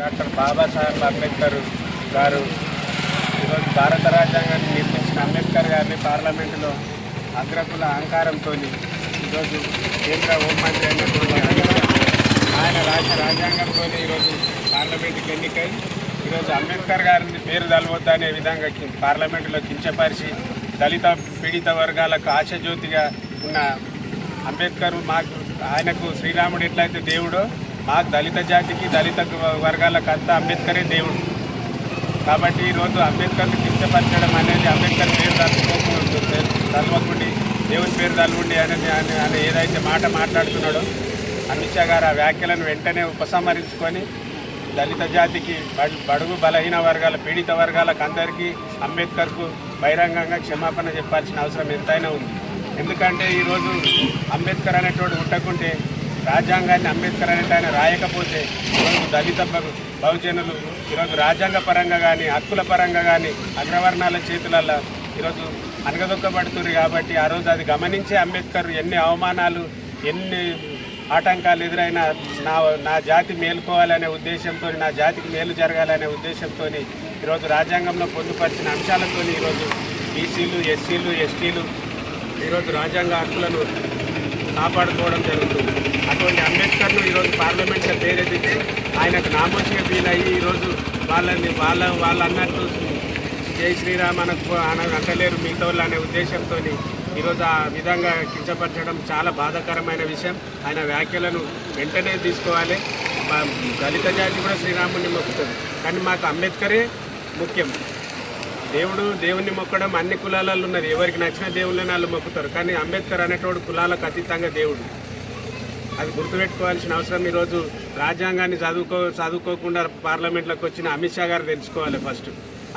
Doctor Babasaheb Ambedkar గారు ఈరోజు భారత రాజ్యాంగాన్ని నిర్మించిన అంబేద్కర్ గారిని పార్లమెంటులో అగ్రకుల అహంకారంతో ఈరోజు కేంద్ర హోంమంత్రి అయినటువంటి ఆయన రాసిన రాజ్యాంగంతో ఈరోజు పార్లమెంటుకి ఎన్నికై ఈరోజు అంబేద్కర్ గారిని పేరు తలవద్దనే విధంగా పార్లమెంటులో కించపరిచి దళిత పీడిత వర్గాలకు ఆశజ్యోతిగా ఉన్న అంబేద్కర్ మాకు ఆయనకు శ్రీరాముడు ఎట్లయితే దేవుడో మాకు దళిత జాతికి దళిత వర్గాలకు అంతా అంబేద్కరే దేవుడు. కాబట్టి ఈరోజు అంబేద్కర్ని కించపరచడం అనేది అంబేద్కర్ పేరు తలుచుకోకుండా తలవకుండి దేవుని పేరు తలవండి అనేది ఆయన ఏదైతే మాట మాట్లాడుతున్నాడో అమిత్ షా గారు ఆ వ్యాఖ్యలను వెంటనే ఉపసంహరించుకొని దళిత జాతికి బడుగు బలహీన వర్గాల పీడిత వర్గాలకు అందరికీ అంబేద్కర్కు బహిరంగంగా క్షమాపణ చెప్పాల్సిన అవసరం ఎంతైనా ఉంది. ఎందుకంటే ఈరోజు అంబేద్కర్ అనేటువంటి ఉండకుంటే రాజ్యాంగాన్ని అంబేద్కర్ అనేట ఆయన రాయకపోతే ఈరోజు దళిత బహుజనులు ఈరోజు రాజ్యాంగ పరంగా కానీ హక్కుల పరంగా కానీ అగ్రవర్ణాల చేతులలో ఈరోజు అనగదొక్కబడుతుంది కాబట్టి ఆ రోజు అది గమనించి అంబేద్కర్ ఎన్ని అవమానాలు ఎన్ని ఆటంకాలు ఎదురైనా నా నా జాతి మేలుకోవాలనే ఉద్దేశంతో నా జాతికి మేలు జరగాలనే ఉద్దేశంతో ఈరోజు రాజ్యాంగంలో పొందుపరిచిన అంశాలతో ఈరోజు బీసీలు ఎస్సీలు ఎస్టీలు ఈరోజు రాజ్యాంగ హక్కులను కాపాడుకోవడం జరుగుతుంది. అటువంటి అంబేద్కర్ను ఈరోజు పార్లమెంట్లో పేరెత్తితే ఆయనకు నామోషిగా ఫీల్ ఈరోజు వాళ్ళని వాళ్ళ వాళ్ళు అన్నట్టు జై శ్రీరామ్ అనకు అన మిగతా వాళ్ళు అనే ఉద్దేశంతో ఈరోజు ఆ విధంగా కించపరచడం చాలా బాధాకరమైన విషయం. ఆయన వ్యాఖ్యలను వెంటనే తీసుకోవాలి. దళిత జాతి కూడా శ్రీరాముని మొక్కుతుంది. కానీ మాకు అంబేద్కరే ముఖ్యం. దేవుడు దేవుణ్ణి మొక్కడం అన్ని కులాలలో ఉన్నది. ఎవరికి నచ్చిన దేవుళ్ళని వాళ్ళు మొక్కుతారు. కానీ అంబేద్కర్ అనేటోడు కులాలకు అతీతంగా దేవుడు. అది గుర్తుపెట్టుకోవాల్సిన అవసరం ఈరోజు రాజ్యాంగాన్ని చదువుకో చదువుకోకుండా పార్లమెంట్లోకి వచ్చిన అమిత్ షా గారు తెలుసుకోవాలి ఫస్ట్.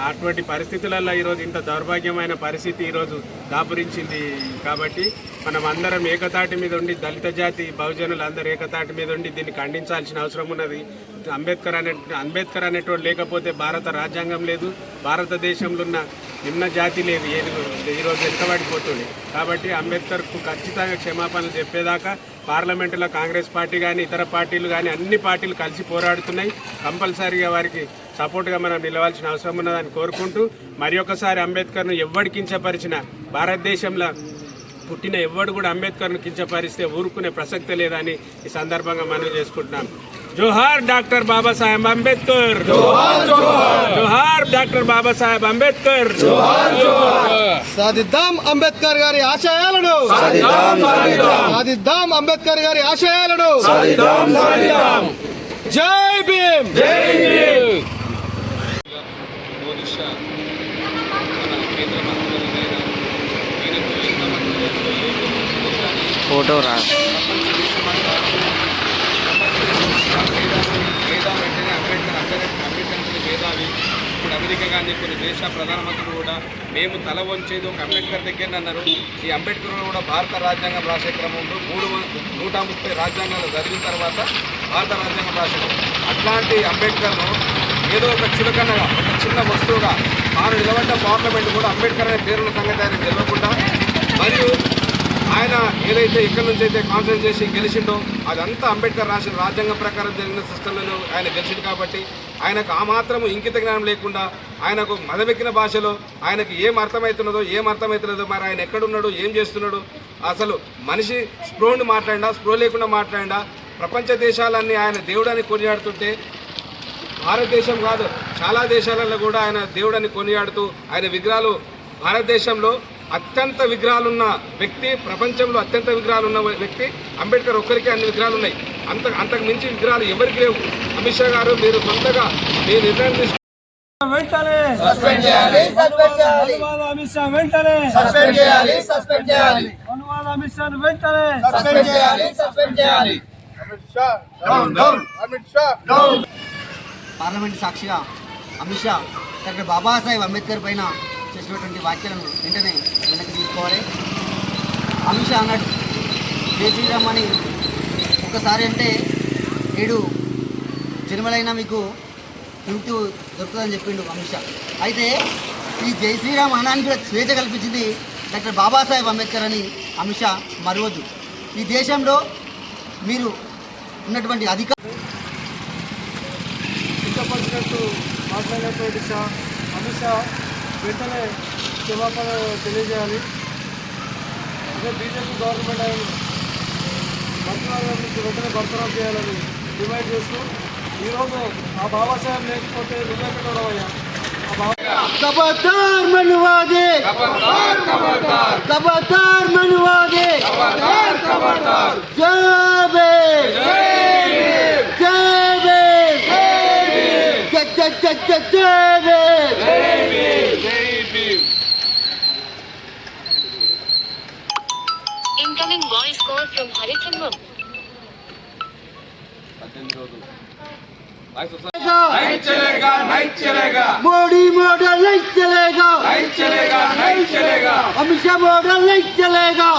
అటువంటి పరిస్థితులలో ఈరోజు ఇంత దౌర్భాగ్యమైన పరిస్థితి ఈరోజు దాపురించింది కాబట్టి మనం అందరం ఏకతాటి మీద ఉండి దళిత జాతి బహుజనులు అందరూ ఏకతాటి మీద ఉండి దీన్ని ఖండించాల్సిన అవసరం ఉన్నది. అంబేద్కర్ అనే అంబేద్కర్ అనేటోడు లేకపోతే భారత రాజ్యాంగం లేదు. భారతదేశంలో ఉన్న నిమ్న జాతి లేదు ఏది ఈరోజు వెనుకబడిపోతుంది. కాబట్టి అంబేద్కర్కు ఖచ్చితంగా క్షమాపణలు చెప్పేదాకా పార్లమెంటులో కాంగ్రెస్ పార్టీ కానీ ఇతర పార్టీలు కానీ అన్ని పార్టీలు కలిసి పోరాడుతున్నాయి. కంపల్సరీగా వారికి సపోర్ట్గా మనం నిలవాల్సిన అవసరం ఉన్నదని కోరుకుంటూ మరి ఒకసారి అంబేద్కర్ను ఎవ్వడి కించపరిచిన భారతదేశంలో పుట్టిన ఎవ్వడు కూడా అంబేద్కర్ను కించపరిస్తే ఊరుకునే ప్రసక్తే లేదని ఈ సందర్భంగా మనం చేసుకుంటున్నాం. జోహార్ డాక్టర్ బాబాసాహెబ్ అంబేద్కర్ జోహార్ డాక్టర్ బాబాసాహెబ్ అంబేద్కర్ సాధిద్దాం అంబేద్కర్ గారి ఆశయాలను సాధిద్దాం అంబేద్కర్ గారి ఆశయాలను జై భీమ్ ఫోటో రా మేధావి వెంటనే అంబేద్కర్ అంబేద్కర్ అంబేద్కర్ మేధావి ఇప్పుడు అమెరికా కానీ కొన్ని దేశ ప్రధానమంత్రులు కూడా మేము తల వంచేది ఒక అంబేద్కర్ దగ్గర అన్నారు. ఈ అంబేద్కర్ కూడా భారత రాజ్యాంగం రాసే క్రమంలో మూడు నూట ముప్పై రాజ్యాంగాలు చదివిన తర్వాత భారత రాజ్యాంగం రాశారు అట్లాంటి అంబేద్కర్ను ఏదో ఒక చులకనగా ఒక చిన్న వస్తువుగా ఆరు నిలబడ్డ పార్లమెంట్ కూడా అంబేద్కర్ అనే పేరున్న సంగతి ఆయన తెలియకుండా మరియు ఆయన ఏదైతే ఎక్కడి నుంచి అయితే కాన్సన్ట్రేట్ చేసి గెలిచిండో అదంతా అంబేద్కర్ రాసిన రాజ్యాంగం ప్రకారం జరిగిన సిస్టంలో ఆయన గెలిచిండు కాబట్టి ఆయనకు ఆ మాత్రము ఇంకిత జ్ఞానం లేకుండా ఆయనకు మదమెక్కిన భాషలో ఆయనకు ఏం అర్థమవుతున్నదో ఏం అర్థమవుతున్నదో మరి ఆయన ఎక్కడున్నాడు ఏం చేస్తున్నాడు? అసలు మనిషి స్ప్రోని మాట్లాడినా స్ప్రో లేకుండా మాట్లాడినా ప్రపంచ దేశాలన్నీ ఆయన దేవుడని కొనియాడుతుంటే భారతదేశం కాదు చాలా దేశాలలో కూడా ఆయన దేవుడని కొనియాడుతూ ఆయన విగ్రహాలు భారతదేశంలో అత్యంత విగ్రహాలున్న వ్యక్తి ప్రపంచంలో అత్యంత విగ్రహాలు ఉన్న వ్యక్తి అంబేద్కర్ ఒక్కరికి అన్ని విగ్రహాలు ఉన్నాయి. అంత అంతకు మించి విగ్రహాలు ఎవరికి లేవు. అమిత్ షా గారు మీరు సొంతగా మీ నిర్ణయం తీసుకు పార్లమెంట్ సాక్షిగా అమిత్ షా డాక్టర్ బాబాసాహెబ్ అంబేద్కర్ పైన చేసినటువంటి వ్యాఖ్యలను వెంటనే వెనక్కి తీసుకోవాలి. అమిత్ షా అన్నాడు జై శ్రీరామ్ అని. ఒకసారి అంటే ఏడు జన్మలైనా మీకు విముక్తి దొరుకుతుందని చెప్పిండు అమిత్ షా. అయితే ఈ జై శ్రీరామ్ అనానికి కూడా స్వేచ్ఛ కల్పించింది డాక్టర్ బాబాసాహెబ్ అంబేద్కర్ అని అమిత్ షా మరవద్దు. ఈ దేశంలో మీరు ఉన్నటువంటి అధికారులు ఇష్టపడినట్టు మాట్లాడినటువంటి షా అమిత్ షా వెంటనే క్షమాపణ తెలియజేయాలి. అదే బీజేపీ గవర్నమెంట్ మంత్రివర్గం నుంచి వెంటనే బర్తరాఫ్ చేయాలని డిమాండ్ చేస్తూ ఈరోజు ఆ బాబాసాహెబ్ లేకపోతే నిజాపెట్టడం అయ్యా ఖబర్దార్ మనువాదే. ఖబర్దార్ మనువాదే. జాబే జాబే జాబే జాబే పద్దెనిమిది రోజులు మోడీ మోడల్ లైట్ చలేగా అమిత్ షా మోడల్ లైట్ చలేగా.